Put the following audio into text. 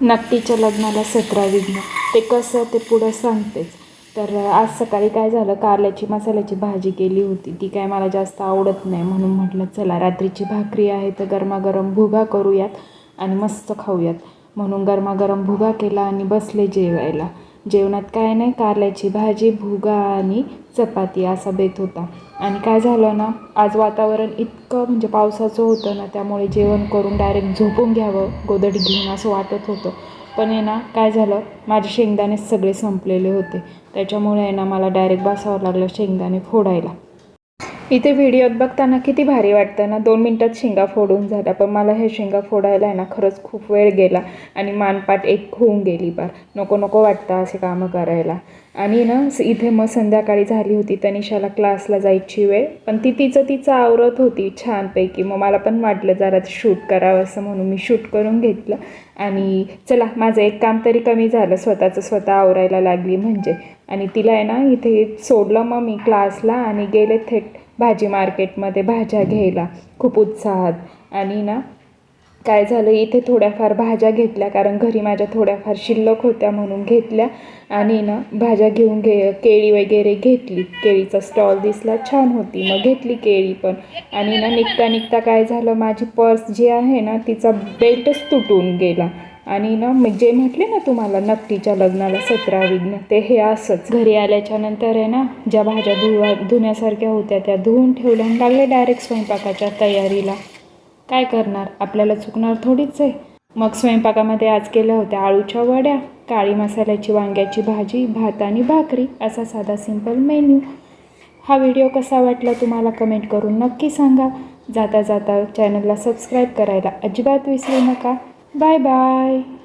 नक्कीच्या लग्नाला सतरा विघ्न. ते कसं ते पुढं सांगतेच. तर आज सकाळी काय झालं? कारल्याची मसाल्याची भाजी केली होती. ती काय मला जास्त आवडत नाही म्हणून म्हटलं चला रात्रीची भाकरी आहे तर गरमागरम भुगा करूयात आणि मस्त खाऊयात. म्हणून गरमागरम भुगा केला आणि बसले जेवायला. जेवणात काय नाही कारल्याची भाजी भुगा आणि चपाती असा बेत होता. आणि काय झालं ना आज वातावरण इतकं म्हणजे पावसाचं होतं ना त्यामुळे जेवण करून डायरेक्ट झोपून घ्यावं गोदडी घेऊन असं वाटत होतं. पण आहे ना काय झालं माझे शेंगदाणेच सगळे संपलेले होते. त्याच्यामुळे आहे ना मला डायरेक्ट बसावं लागलं शेंगदाणे फोडायला. इथे व्हिडिओत बघताना किती भारी वाटतं ना दोन मिनटात शेंगा फोडून झाल्या पण मला हे शेंगा फोडायला आहे ना खरंच खूप वेळ गेला आणि मानपाट एक होऊन गेली बार नको नको वाटतं असे कामं करायला. आणि ना इथे मग संध्याकाळी झाली होती तनिषाला क्लासला जायची वेळ. पण ती तिचं तिचं आवरत होती छानपैकी. मग मला पण वाटलं जरा शूट करावं असं म्हणून मी शूट करून घेतलं. आणि चला माझं एक काम तरी कमी झालं. स्वतःचं स्वतः आवरायला लागली म्हणजे. आणि तिला आहे ना इथे सोडलं मग मी क्लासला आणि गेले थेट भाजी मार्केटमध्ये भाज्या घ्यायला खूप उत्साहात. आणि ना काय झालं इथे थोड्याफार भाज्या घेतल्या कारण घरी माझ्या थोड्याफार शिल्लक होत्या म्हणून घेतल्या. आणि ना भाज्या घेऊन घे केळी वगैरे घेतली. केळीचा स्टॉल दिसला छान होती. मग घेतली केळी पण. आणि ना निघता निघता काय झालं माझी पर्स जी आहे ना तिचा बेल्टच तुटून गेला. आणि ना मी जे म्हटले ना तुम्हाला नक्कीच्या लग्नाला सतरा विघ्न ते हे असंच. घरी आल्याच्यानंतर आहे ना ज्या भाज्या धुवा धुण्यासारख्या होत्या त्या धुवून ठेवल्या आणि लागले डायरेक्ट स्वयंपाकाच्या तयारीला. काय करणार? आपल्याला चुकणार थोडीच आहे. मग स्वयंपाकामध्ये आज केल्या होत्या आळूच्या वड्या काळी मसाल्याची वांग्याची भाजी भात आणि भाकरी असा साधा सिंपल मेन्यू हा व्हिडिओ कसा वाटला तुम्हाला कमेंट करून नक्की सांगा. जाता जाता चॅनलला सबस्क्राईब करायला अजिबात विसरू नका. Bye bye.